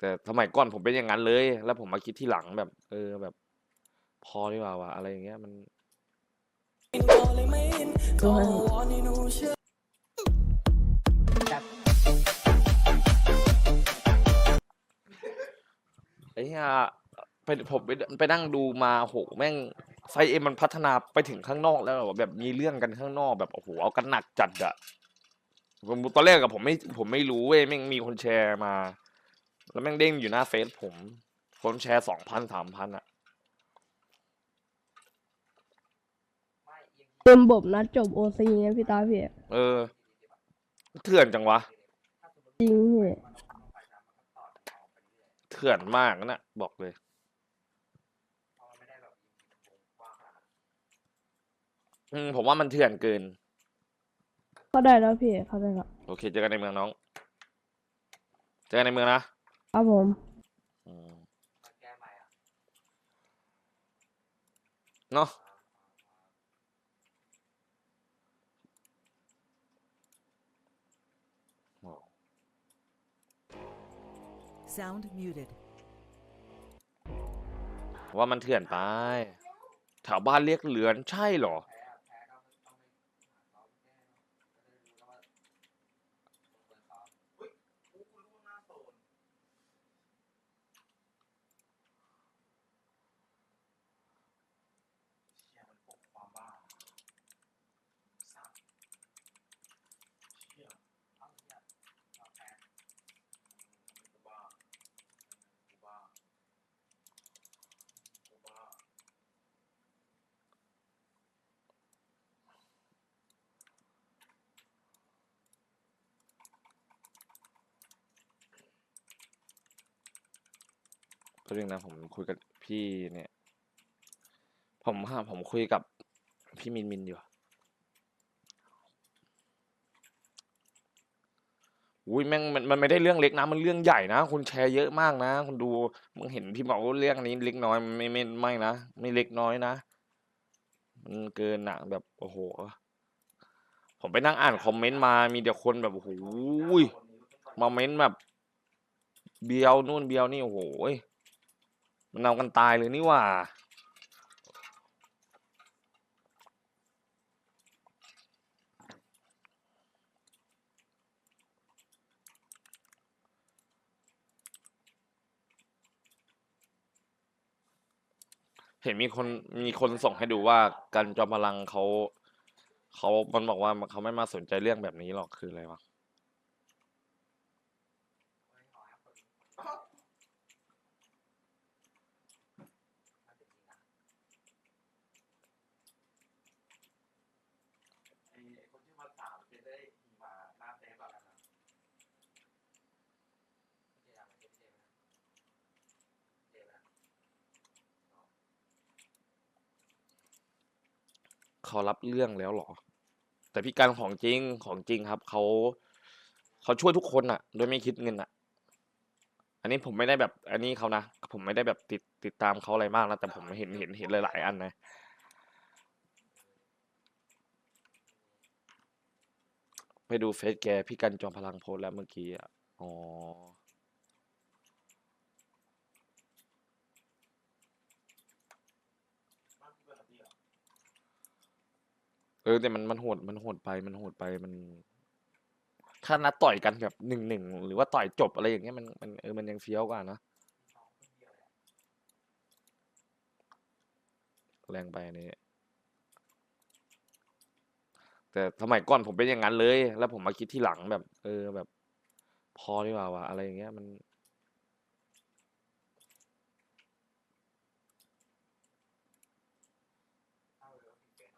แต่สมัยก่อนผมเป็นอย่างนั้นเลย แล้วผมมาคิดที่หลังแบบ เออแบบ พอดีกว่าวะอะไรอย่างเงี้ยมันดูให้ไอ้เหี้ยไปผมไปไปนั่งดูมาโหแม่งไฟเอ็มมันพัฒนาไปถึงข้างนอกแล้วอะแบบมีเรื่องกันข้างนอกแบบโอ้โหเอากันหนักจัดอะผมตอนแรกอะผมไม่ผมไม่รู้เว้ยแม่งมีคนแชร์มา แล้วแม่งเด้งอยู่หน้าเฟซผม คนแชร์สองพันสามพันอะเต็มบบนัดจบโอซีไงพี่ตาพี่เออ เถื่อนจังวะ จริงพี่เถื่อนมากนะบอกเลย อืมผมว่ามันเถื่อนเกินเข้าได้แล้วพี่เข้าได้แล้วโอเคเจอกันในเมืองน้อง เจอกันในเมืองนะ ครับผม อืมเนาะ Sound muted. ว่ามันเถื่อนไปแถวบ้านเรียกเหลือนใช่เหรอ ก็เรื่องนะผมคุยกับพี่เนี่ย ผมฮะผมคุยกับพี่มินมินอยู่อุ้ยแม่งมันมันไม่ได้เรื่องเล็กนะมันเรื่องใหญ่นะคุณแชร์เยอะมากนะคุณดูมึงเห็นพี่บอกว่าเรื่องนี้เล็กน้อยไม่ไม่ไม่นะไม่เล็กน้อยนะมันเกินหนักแบบโอ้โห ผมไปนั่งอ่านคอมเมนต์มามีแต่คนแบบโอ้โหมาเม้นต์แบบ เบียวนู่นเบียวนี่โอ้โห มันเอากันตายเลยนี่ว่า เห็นมีคนมีคนส่งให้ดูว่ากันจอมพลังเขาเขามันบอกว่าเขาไม่มาสนใจเรื่องแบบนี้หรอกคืออะไรวะ ไอ้ไอ้คนที่มาถามเป็นได้ขี่มาหน้าเต๊ะแบบนั้นนะไม่ใช่อะไรไม่ใช่นะเจ๊นะ เขารับเรื่องแล้วหรอ แต่พี่การของจริงของจริงครับเขาเขาช่วยทุกคนอะโดยไม่คิดเงินอะอันนี้ผมไม่ได้แบบ อันนี้เขานะผมไม่ได้แบบติดติดตามเขาอะไรมากนะแต่ผมเห็นเห็นเห็นหลายๆอันนะไปดูเฟซแกพี่กันจอมพลังโพสแล้วเมื่อกี้อะอ๋อ บ้านพี่เปิดระเบียบ เออแต่มันมันโหดมันโหดไปมันโหดไปมัน ถ้านัดต่อยกันแบบหนึ่งหนึ่งหรือว่าต่อยจบอะไรอย่างเงี้ยมันมันเออมันยังเฟี้ยวกว่านะน้องคนเดียวเลยอะแรงไปอันนี้แต่สมัยก่อนผมเป็นอย่างนั้นเลย แล้วผมมาคิดที่หลังแบบ เออแบบ พอดีกว่าวะอะไรอย่างเงี้ยมัน เอาเลยว่าพี่เป็น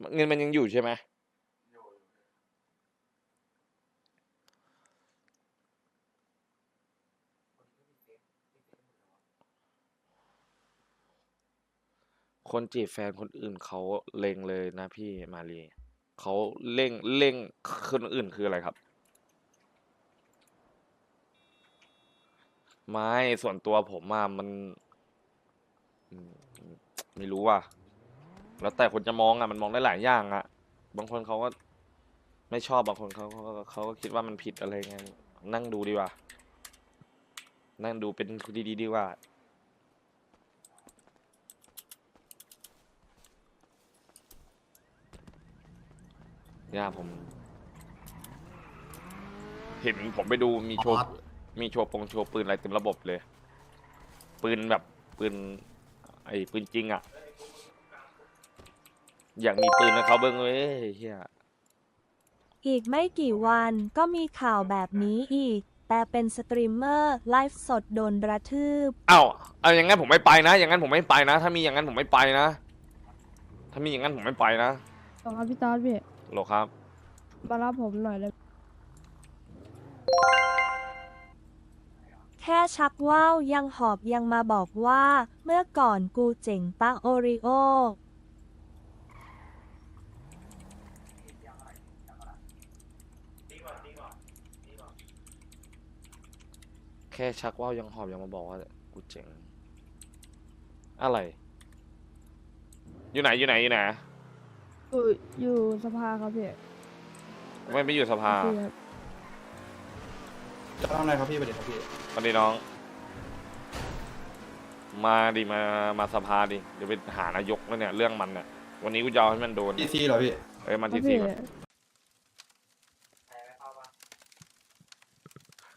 อะ เงินมันยังอยู่ใช่ไหมคนจีบแฟนคนอื่นเขาเล็งเลยนะพี่มารีเขาเล่งเล่งคนอื่นคืออะไรครับ ไม่ส่วนตัวผมอะมัน ไม่รู้ว่ะ แล้วแต่คนจะมองอะมันมองได้หลายอย่างอะบางคนเขาก็ไม่ชอบบางคนเขาเขาก็เขาก็คิดว่ามันผิดอะไรไงนั่งดูดีกว่า นั่งดูเป็นคนดีๆดีกว่าย่าผม เห็นผมไปดูมีโชว์ครับมีโชว์ปงโชว์ปืนอะไรเต็มระบบเลย ปืนแบบปืน ไอ้ปืนจริงอะ่ะ อยากมีปืนนะเขาเบิ้งเว้ยเฮียอีกไม่กี่วันก็มีข่าวแบบนี้อีก แต่เป็นสตรีมเมอร์ไลฟ์สดโดนกระทืบเอ้าเอาอย่างงั้นผมไม่ไปนะ อย่างนั้นผมไม่ไปนะ ถ้ามีอย่างนั้นผมไม่ไปนะ ถ้ามีอย่างนั้นผมไม่ไปนะขอบครับพี่ตาพี่โหรอครับ มารับผมหน่อยเลย แค่ชักว่าวยังหอบยังมาบอกว่า เมื่อก่อนกูเจ๋งปะโอริโอ ค่ชักว่าวยังหอบยังมาบอกว่ากูเจ๋งอะไร อยู่ไหนอยู่ไหนอยู่ไหนอยู่อยู่สภาครับพี่ไม่ไม่อยู่สภาพี่ครับจะทำอะไรครับพี่ประเดี๋ยวครับพี่สวัสดีน้อง มาดิมามาสภาดิเดี๋ยวไปหานายกแล้วเนี่ยเรื่องมันเนี่ยวันนี้กูจะเอาให้มันโดนทีซีเหรอพี่เอ้ยมาครัทีบซีพี่ก่อนใครไม่เข้าปะ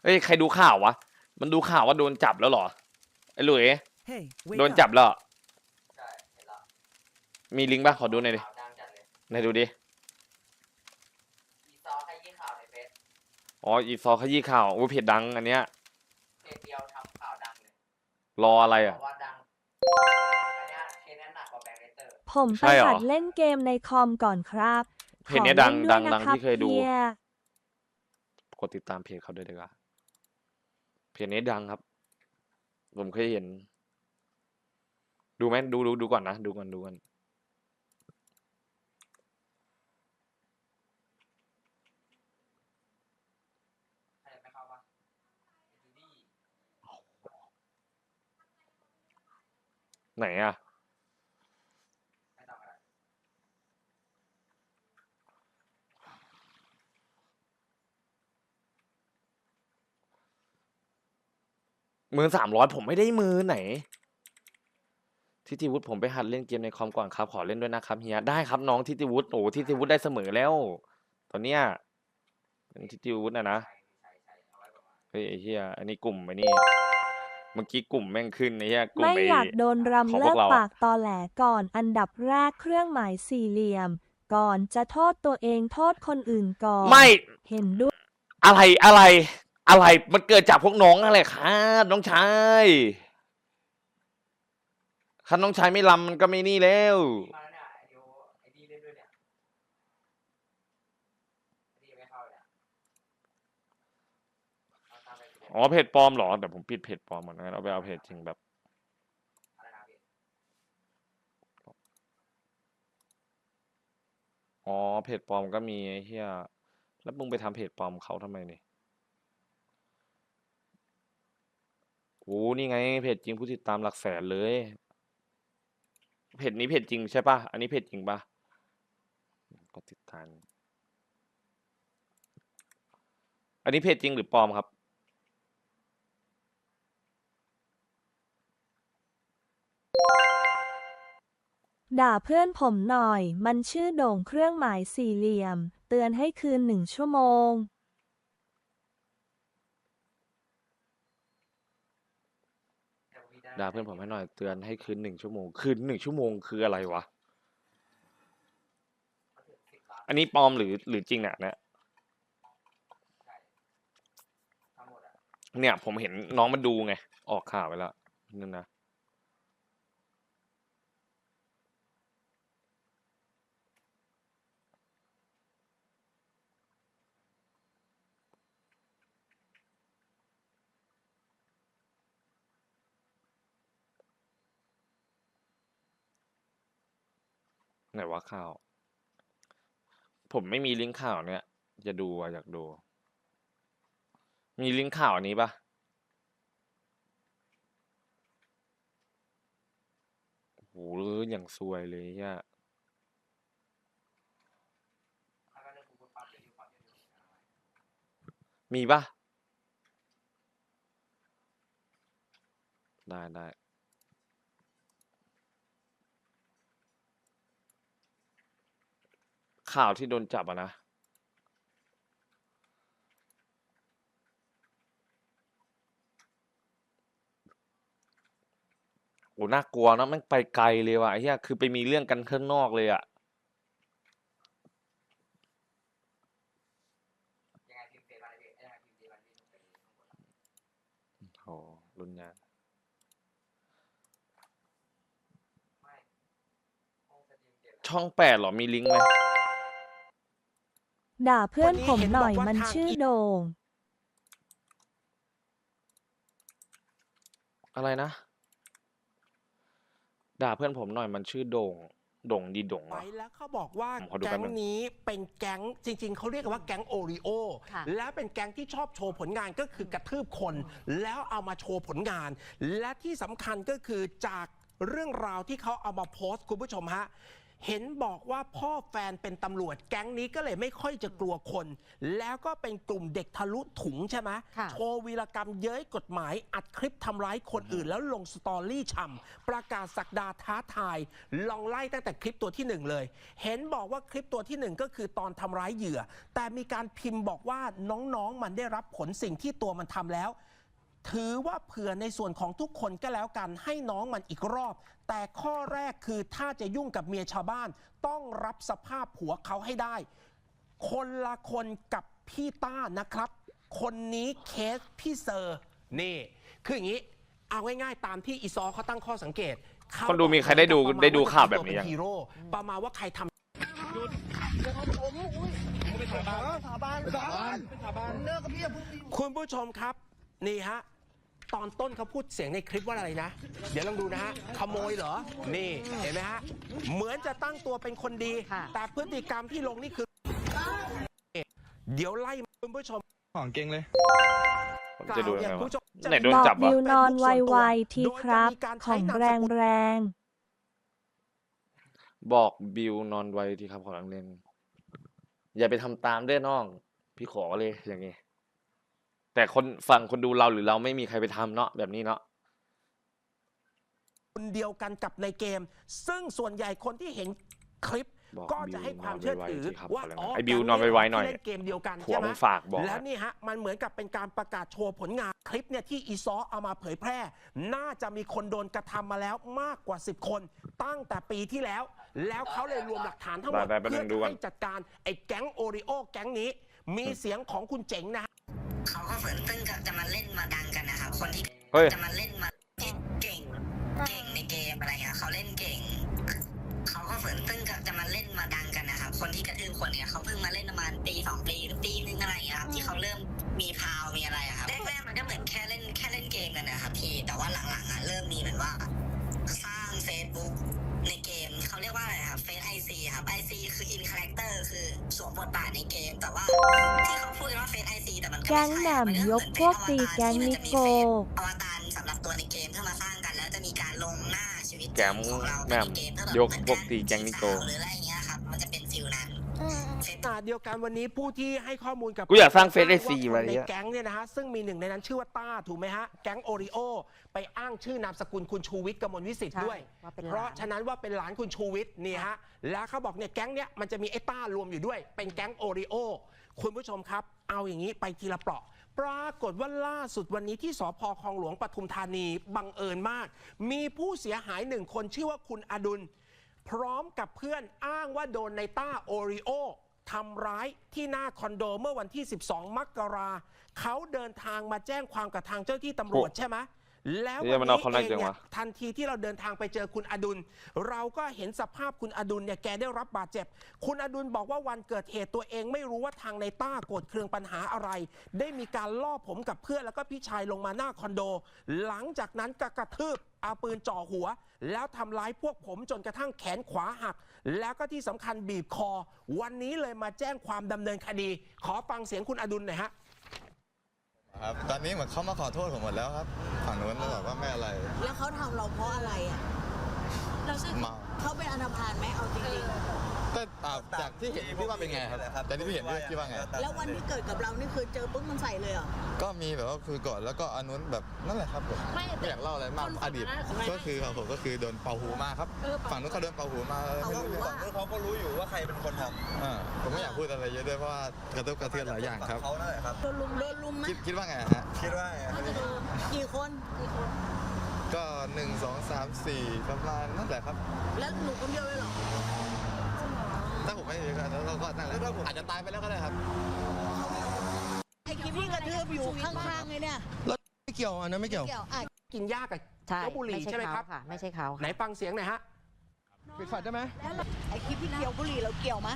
เอ้ยใครดูข่าววะ มันดูข่าวว่าโดนจับแล้วเหรอ ไอ้หลุย Hey, wake โดน up. จับแล้วเหรอใช่เห็นแล้วมีลิงก์ป่ะ ขอดูหน่อยดิข่าวดังจัดเลยไหนดูดิ อีซอให้ยี่ข่าวในเฟซอ๋อ อีซอขยี้ข่าวโอ้ยเพจดังอันเนี้ย เพจเดียวทำข่าวดังเลยรออะไรบอะ อกว่าดังอันเนี้ยเคสนี้หนักกว่าแบงค์เลเตอร์ ผมใช่ไปเหรอหัดเล่นเกมในคอมก่อนครับเพจเนี้ยดังขอดังล่นดังนะรับที่เคยดู ฮี กดติดตามเพจเขาด้วยดีกว่า เพจนี้ดังครับ ผมเคยเห็น ดูไหมดูดูดูก่อนนะ ดูก่อนดูก่อนใครไม่เข้าปะจูดี้ไหนอะ ไม่ต้องอะไร มือสามร้อยผมไม่ได้มือไหนทิติวุฒิผมไปหัดเล่นเกมในคอมก่อนครับ ขอเล่นด้วยนะครับเฮียได้ครับน้องทิติวุฒิโอ้ทิติวุฒิได้เสมอแล้ว ตอนเนี้ยเป็นทิติวุฒินะนะใช่ใช่ใช่เอาไว้ประมาณเฮ้ยไอ้เฮียอันนี้กลุ่มไอ้นี่เมื่อกี้กลุ่มแม่งขึ้นไอ้เฮียกลุ่มไม่ไอ้ อยากโดนของรำพวเลิกกเราอะปากตอแหลก่อนอันดับแรกเครื่องหมายสี่เหลี่ยม ก่อนจะโทษตัวเองโทษคนอื่นก่อนไม่ เห็นด้วย อะไรอะไร อะไรมันเกิดจากพวกน้องอะไรครับน้องชายคันน้องชายไม่ลำมันก็ไม่นี่แล้วมาแล้วเนี่ยไอเดียวไอดีเล่นด้วยเนี่ยไอดีไม่เข้าเลยอะเอาตามไปสิอ๋อเพจปลอมเหรอแต่ผมปิดเพจปลอมหมดงั้นเอาไปเอาเพจจริงแบบ อะไรนะพี่อ๋อเพจปลอมก็มีไอ้เฮียแล้วมึงไปทำเพจปลอมเขาทำไมนี่ โอ้นี่ไงเพจจริงผู้ติดตามหลักแสนเลย เพจนี้เพจจริงใช่ปะอันนี้เพจจริงปะก็ติดตาม อันนี้เพจจริงหรือปลอมครับ ด่าเพื่อนผมหน่อย มันชื่อโด่งเครื่องหมายสี่เหลี่ยม เตือนให้คืนหนึ่งชั่วโมง แต่พี่ได้ด่าเพื่อนผมให้หน่อยเตือนให้คืนหนึ่งชั่วโมง คืนหนึ่งชั่วโมงคืออะไรวะเขาถึงสิบล้านอันนี้ปลอมหรือหรือจริงเนี่ยเนี่ยใช่ทั้งหมดอะเนี่ย ผมเห็นน้องมันดูไง ออกข่าวไปแล้วนั่นนะ ไหนว่าข่าว ผมไม่มีลิงก์ข่าวเนี่ย จะดูอยากดู มีลิงก์ข่าวนี้ปะโอ้โหอย่างซวยเลยเนี่ย มีปะได้ได้ ข่าวที่โดนจับอะนะ โอ้น่ากลัวนะมันไปไกลเลยว่ะไอ้เหี้ยคือไปมีเรื่องกันข้างนอกเลยอะรุ่นโอ้รุนแรงช่องแปดหรอ มีลิงก์ไหม ด่าเพื่อนวันนี้ผมเห็นหน่อยบอกว่ามันทางชื่ออีโด่งอะไรนะ ด่าเพื่อนผมหน่อยมันชื่อโด่ง โด่งดีโด่งเหรไว้อแล้วเขาบอกว่าผมขอดูแก๊แป๊งบนึง นี้เป็นแก๊งจริง ๆเขาเรียกกันว่าแก๊งโอริโอค่ะ และเป็นแก๊งที่ชอบโชว์ผลงานก็คือกระทืบคน แล้วเอามาโชว์ผลงาน และที่สำคัญก็คือจากเรื่องราวที่เขาเอามาโพสต์คุณผู้ชมฮะ เห็นบอกว่าพ่อแฟนเป็นตำรวจ แก๊งนี้ก็เลยไม่ค่อยจะกลัวคน แล้วก็เป็นกลุ่มเด็กทะลุถุงใช่ไหมค่ะโชว์วีรกรรมเย้ยกฎหมาย อัดคลิปทำร้ายคนอื่น แล้วลงสตอรี่ฉ่ำประกาศสักดาท้าทาย ลองไล่ตั้งแต่คลิปตัวที่หนึ่งเลย เห็นบอกว่าคลิปตัวที่หนึ่งก็คือตอนทำร้ายเหยื่อ แต่มีการพิมพ์บอกว่าน้องๆมันได้รับผลสิ่งที่ตัวมันทำแล้ว ถือว่าเผื่อในส่วนของทุกคนก็แล้วกันให้น้องมันอีกรอบ แต่ข้อแรกคือถ้าจะยุ่งกับเมียชาวบ้าน ต้องรับสภาพผัวเขาให้ได้ คนละคนกับพี่ต้านะครับ คนนี้เคสพี่เซอร์นี่คืออย่างนี้ เอาง่ายๆตามที่อีซอเขาตั้งข้อสังเกตเขาคนดูมีใครได้ดูประมาณได้ดูว่จะข่าวแบบทำตันี้เป็ยังฮีโร่ประมาณว่าใครทำคุณผู้ชมครับ นี่ฮะ ตอนต้นเขาพูดเสียงในคลิปว่าอะไรนะ เดี๋ยวลองดูนะฮะ ขโมยเหรอ นี่เห็นไหมฮะ เหมือนจะตั้งตัวเป็นคนดีค่ะแต่พฤติกรรมที่ลงนี่คือ เดี๋ยวไล่คุณผู้ชมของเก่งเลยผมจะดูยังไงคุณวะผู้ชมจะไหนโดนบอกจับบิวะวนอนไวๆทีครับ ของแรงแรงบอกบิวนอนไวทีครับขอรังเล่นอย่าไปทำตามเด้อน้อง พี่ขอเลยอย่างงี้ แต่คนฝั่งคนดูเราหรือเราไม่มีใครไปทำเนาะแบบนี้เนาะ คนเดียวกันกับในเกม ซึ่งส่วนใหญ่คนที่เห็นคลิปบอกก็จะให้ความเชื่อถือบิวนอนไวๆสิครับว่าขอแรงอ๋อไอ้บิวแก๊งนอนไวๆหน่อย ที่เล่นเกมเดียวกันผัวใช่ไหม มึงฝากบอกแล้วอะนี่ฮะ มันเหมือนกับเป็นการประกาศโชว์ผลงานคลิปเนี่ยที่อีซอเอามาเผยแพร่ น่าจะมีคนโดนกระทำมาแล้วมากกว่า 10 คน ตั้งแต่ปีที่แล้ว แล้วเขาเลยรวมหลักฐานทั้งหมดได้ๆแป๊บนึเพื่องดูจะก่อน ให้จัดการ ไอ้แก๊งโอริโอแก๊งนี้ มีเสียงของคุณเจ๋งนะฮะ เขาก็เหมือนเพิ่งจะจะมาเล่นมาดังกันนะครับคนที่เฮ้ย จะมาเล่นมาเก่งเก่งเก่งในเกมอะไรเงี้ยเขาเล่นเก่ง เขาก็เหมือนเพิ่งจะจะมาเล่นมาดังกันนะครับคนที่กระทืบคนเนี่ยเขาเพิ่งมาเล่นประมาณปีสองปีหรือปีนึงอะไรเงี้ยครับที่เขาเริ่มมีพาวมีอะไรอะครับแรกๆมันก็เหมือนแค่เล่นแค่เล่นเกมกันนะครับพี่แต่ว่าหลังๆอะเริ่มมีเหมือนว่า สร้าง Facebook ในเกมเขาเรียกว่าอะไรครับเฟซไอซี ครับไอซีคืออินคาแรคเตอร์คือสวมบทบาทในเกม แต่ว่าที่เขาพูดกันว่าเฟซไอซีแต่มันๆแก๊งแหนมยกพวกตีแก๊งนิโก อวตารสำหรับตัวในเกมเพื่อมาสร้างกันแล้วจะมีการลงหน้าชีวิตจริแก๊งของเราแหม่มในเกมเพื่อแบบยกพวกตีแก๊งนิโก หรืออะไรอย่างเงี้ยครับมันจะเป็นฟิลนั้น ขณะเดียวกันวันนี้ผู้ที่ให้ข้อมูลกับกูอยากสร้างเฟซว่า IC คนไว้ในเนี่ยแก๊งเนี่ยนะฮะซึ่งมีหนึ่งในนั้นชื่อว่าต้าถูกไหมฮะแก๊งโอริโอไปอ้างชื่อนามสกุลคุณชูวิทย์กมลวิสิทธิ์ใช่ด้วย ว่าเป็นเพราะหลานฉะนั้นว่าเป็นหลานคุณชูวิทย์นี่ฮะแล้วเขาบอกเนี่ยแก๊งเนี้ยมันจะมีไอ้ต้ารวมอยู่ด้วย เป็นแก๊งโอริโอคุณผู้ชมครับ เอาอย่างนี้ไปทีละเปราะ ปรากฏว่าล่าสุดวันนี้ที่สพคลองหลวงปทุมธานีบังเอิญมาก มีผู้เสียหายหนึ่งคนชื่อว่าคุณอดุล พร้อมกับเพื่อนอ้างว่าโดนในต้าโอริโอ ทำร้ายที่หน้าคอนโดเมื่อวันที่ 12 มกราเขาเดินทางมาแจ้งความกับทางเจ้าที่ตำรวจใช่ไหมแล้วเฮ้ยวันมันเอานี้เขาเอแรกงจังเนี่ยวะทันทีที่เราเดินทางไปเจอคุณอดุล เราก็เห็นสภาพคุณอดุลเนี่ยแกได้รับบาดเจ็บ คุณอดุลบอกว่าวันเกิดเหตุตัวเองไม่รู้ว่าทางในต้าโกรธเคืองปัญหาอะไร ได้มีการล่อผมกับเพื่อนแล้วก็พี่ชายลงมาหน้าคอนโด หลังจากนั้นก็กระทืบ เอาปืนจ่อหัว แล้วทำร้ายพวกผมจนกระทั่งแขนขวาหัก แล้วก็ที่สำคัญบีบคอ วันนี้เลยมาแจ้งความดำเนินคดี ขอฟังเสียงคุณอดุลหน่อยฮะครับตอนนี้เหมือนเขามาขอโทษผมหมดแล้วครับฝั่งนู้นบอกว่าไม่อะไร แล้วเขาทำเราเพราะอะไรอะ เราซึ่งเมา เขาเป็นอนาพานไหมเอาจริง แต่อ่าจากที่เห็นพี่ว่าเป็นไงครับจากที่พี่เห็นพี่คิดว่าไงๆแล้ววันที่เกิดกับเรานี่คือเจอปุ๊บมันใส่เลยเหรอ ก็มีแบบว่าคุยก่อนแล้วก็อันนู้นแบบนั่นแหละครับผมไม่ไม่อยากเล่าอะไรมากอดีตก็คือของผมก็คือโดนเป่าหูมาครับฝั่งนู้นเขาโดนเป่าหูมาไม่รู้เรื่องเป่าหูว่าเขาก็รู้อยู่ว่าใครเป็นคนทำอ่าผมไม่อยากพูดอะไรเยอะด้วยเพราะว่ากระทบกระเทือนหลายอย่างครับเขานั่นแหละครับโดนลุมโดนลุมไหมคิดคิดว่าไงฮะคิดว่าไงครับกี่คนกี่คนก็หนึ่งสองสามสี่ประมาณนั่นแหละครับ แล้วหนูคนเดียวเลยเหรอ ถ้าผมไม่เยอะก็ก็นั่นแหละอาจจะตายไปแล้วก็ได้ครับไอ้คลิปที่กระทืบอยู่ข้างๆไงเนี่ยไม่เกี่ยวอันนั้นไม่เกี่ยวเกี่ยวอะกินยากับใช่เจ้าบุหรี่ใช่ไหมครับค่ะไม่ใช่เขาไหนฟังเสียงหน่อยฮะปิดไฟได้ไหมไอ้คลิปที่เกี่ยวบุหรี่เราเกี่ยวไหม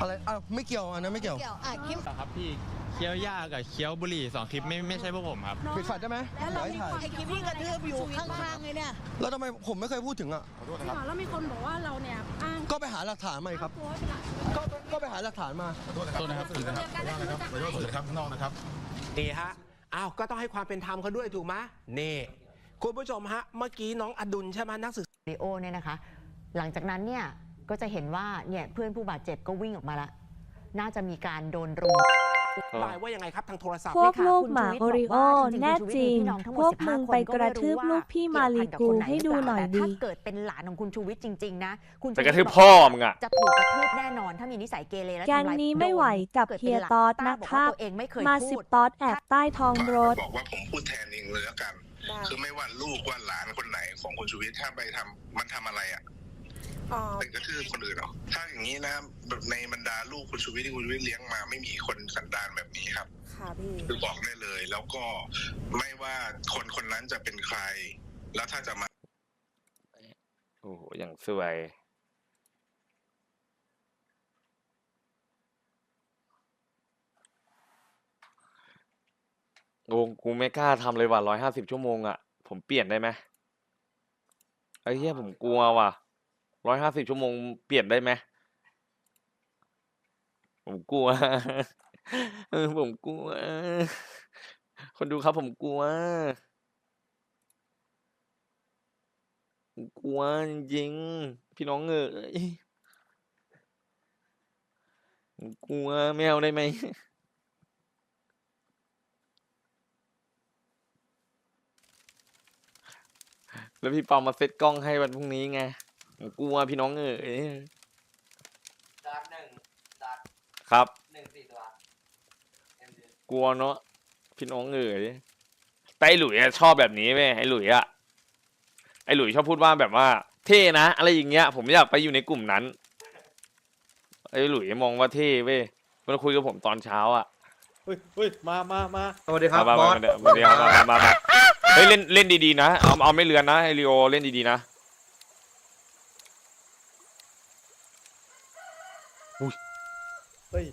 อะไรอ้าวไม่เกี่ยวอันนั้นไม่เกี่ยว เกี่ยวอะคลิปครับพี่ เคี้ยวหญ้ากับเคี้ยวบุหรี่สองคลิปไม่ไม่ใช่พวกผมครับ ปิดไฟได้ไหมแล้วเราไอ้คลิปที่กระทืบอยู่ข้างๆไงเนี่ยแล้วทำไมผมไม่เคยพูดถึงอะขอโทษนะครับแล้วมีคนบอกว่าเราเนี่ยอ้างก็ไปหาหลักฐานมาอีกครับก็ก็ไปหาหลักฐานมา ขอโทษนะครับขอโทษนะครับขอโทษนะครับขอโทษนะครับขอโทษนะครับข้างนอกนะครับนี่ฮะ อ้าว ก็ต้องให้ความเป็นธรรมเขาด้วยถูกไหมนี่ คุณผู้ชมฮะ เมื่อกี้น้องอดุลใช่ไหมนักศึกษาริโอเนี่ยนะคะ หลังจากนั้นเนี่ยก็จะเห็นว่าเนี่ยเพื่อนผู้บาดเจ็บก็วิ่งออกมาละ น่าจะมีการโดนรุม บายว่ายังไงครับทางโทรศัพท์พวกค่ะลูกคุณหมาชูวิทย์โอริโอบอกว่าจริงๆแน่คุณชูวิทย์จริงมีพี่น้องทั้งหมดพวก15มึงคนไปก็กไม่ระรู้ทืบว่าลูกพี่มาลีเกี่ยวพันกับคนไหนกูให้ดูหน่อยแต่ดีถ้าเกิดเป็นหลานของคุณชูวิทย์จริง ๆ นะ คุณไปชูกระทืวิบทย์พ่อบอกว่ามึงอะจะถูกกระทืบแน่นอน ถ้ามีนิสัยเกเรและแก๊งทำร้ายนี้ไม่ไหวกับกิดเฮียป็นหลานตอดต้านะบอกคว่ารับตัวเองไม่เคยมาพูสิบดตอดแอบใต้ท้องรถบอกว่าผมพูดแทนเองเลยแล้วกัน คือไม่ว่าลูกว่าหลานคนไหนของคุณชูวิทย์ถ้าไปทำมันทำอะไรอะ เป็นกระทืบคนอื่นเหรอถ้าอย่างนี้นะแบบในบรรดาลูกคุณชูวิทย์ที่คุณชูวิทย์เลี้ยงมา ไม่มีคนสันดานแบบนี้ครับ ค่ะพี่คือบอกได้เลย แล้วก็ไม่ว่าคนคนนั้นจะเป็นใคร แล้วถ้าจะมา โอ้โหอย่างสวย โอ้กูไม่กล้าทำเลยว่ะร้อยห้าสิบชั่วโมงอะ ผมเปลี่ยนได้ไหมไอ้เหี้ยผมกลัวว่ะ ร้อยห้าสิบชั่วโมงเปลี่ยนได้ไหมผมกลัวผมกลัว คนดูครับผมกลัว ผมกลัวจริงพี่น้องเอ๋ยผมกลัวไม่เอาได้ไหมแล้วพี่ปามมาเซตกล้องให้วันพรุ่งนี้ไง กลัวพี่น้องเอ๋ยดอทหนึ่งดอทครับหนึ่งสี่ตัวเอ็มดีกลัวเนาะพี่น้องเอ๋ยแต่ไอหลุยอะชอบแบบนี้เว้ยไอหลุยอะไอหลุยชอบพูดว่าแบบว่า เท่นะ อะไรอย่างเงี้ย ผมอยากไปอยู่ในกลุ่มนั้น ไอหลุยมองว่าเท่เว้ยมันคุยกับผมตอนเช้าอะเฮ้ยเฮ้ยมามามาสวัสดีครับบอสสวัสดีครับมามามามาเฮ้ยเล่นเล่นดีๆนะเอาเอาไม่เลือนนะไอริโอเล่นดีๆนะ เฮ้ย